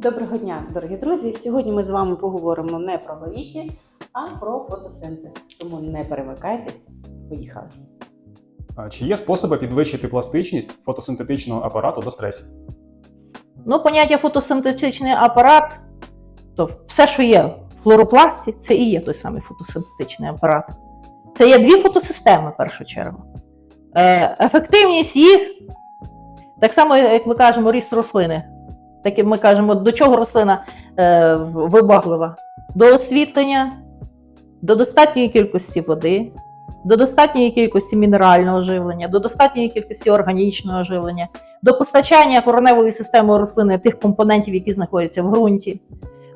Доброго дня, дорогі друзі! Сьогодні ми з вами поговоримо не про горіхи, а про фотосинтез. Тому не перемикайтесь. Поїхали. Чи є способи підвищити пластичність фотосинтетичного апарату до стресів? Ну, поняття фотосинтетичний апарат, то все, що є в хлоропласті, це і є той самий фотосинтетичний апарат. Це є дві фотосистеми, в першу чергу. Е, ефективність їх, так само, як ми кажемо, ріст рослини. Так ми кажемо, до чого рослина е, вибаглива? До освітлення, до достатньої кількості води, до достатньої кількості мінерального живлення, до достатньої кількості органічного живлення до постачання кореневої системи рослини тих компонентів, які знаходяться в ґрунті.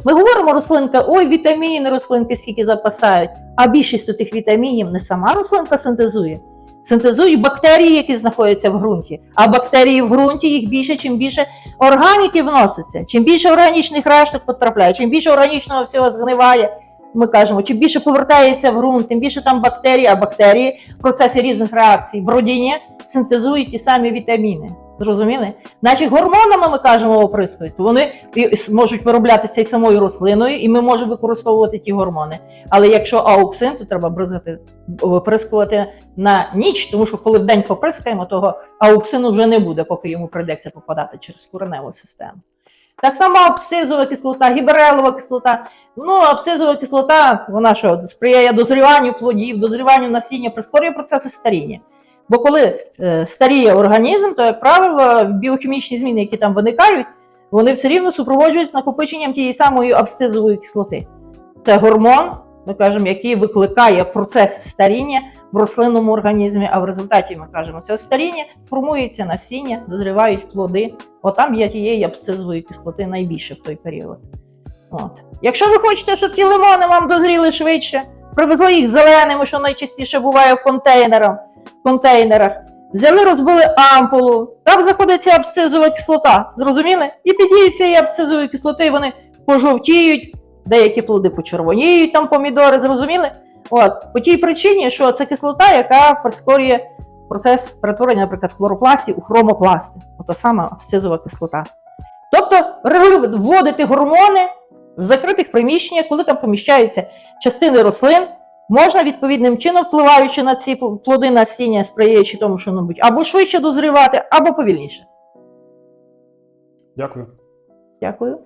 Ми говоримо, рослинка, ой, вітаміни рослинки скільки запасають, а більшість тих вітамінів не сама рослинка синтезує. Синтезують бактерії, які знаходяться в ґрунті. А бактерії в ґрунті їх більше, чим більше органіки вноситься, чим більше органічних решток потрапляє, чим більше органічного всього згниває. Ми кажемо, чим більше повертається в ґрунт, тим більше там бактерії, а бактерії в процесі різних реакцій в родині синтезують ті самі вітаміни. Зрозуміли? Значить, гормонами ми кажемо оприскують, то вони можуть вироблятися і самою рослиною, і ми можемо використовувати ті гормони. Але якщо ауксин, то треба бризгати, оприскувати на ніч, тому що коли вдень поприскаємо, того ауксину вже не буде, поки йому прийдеться попадати через кореневу систему. Так само абсцизова кислота, гіберелова кислота. Ну, абсцизова кислота, вона що сприяє дозріванню плодів, дозріванню насіння, прискорює процеси старіння. Бо коли е, старіє організм, то, як правило, біохімічні зміни, які там виникають, вони все рівно супроводжуються накопиченням тієї самої абсцизової кислоти. Це гормон, ми кажемо, який викликає процес старіння в рослинному організмі, а в результаті ми кажемо, цього старіння формується насіння, дозрівають плоди. Отам є тієї абсцизової кислоти найбільше в той період. От. Якщо ви хочете, щоб ті лимони вам дозріли швидше, привезли їх зеленими, що найчастіше буває в контейнерах, контейнерах. Взяли, розбили ампулу, там знаходиться абсцизова кислота. Зрозуміли? І під дією цієї абсцизової кислоти вони пожовтіють, деякі плоди почервоніють, там помідори, зрозуміли? От, по тій причині, що це кислота, яка прискорює процес перетворення, наприклад, хлоропластів у хромопласти. Ото сама абсцизова кислота. Тобто вводити гормони в закритих приміщеннях, коли там поміщаються частини рослин, можна відповідним чином, впливаючи на ці плоди насіння, сприяючи тому, що небудь або швидше дозрівати, або повільніше. Дякую. Дякую.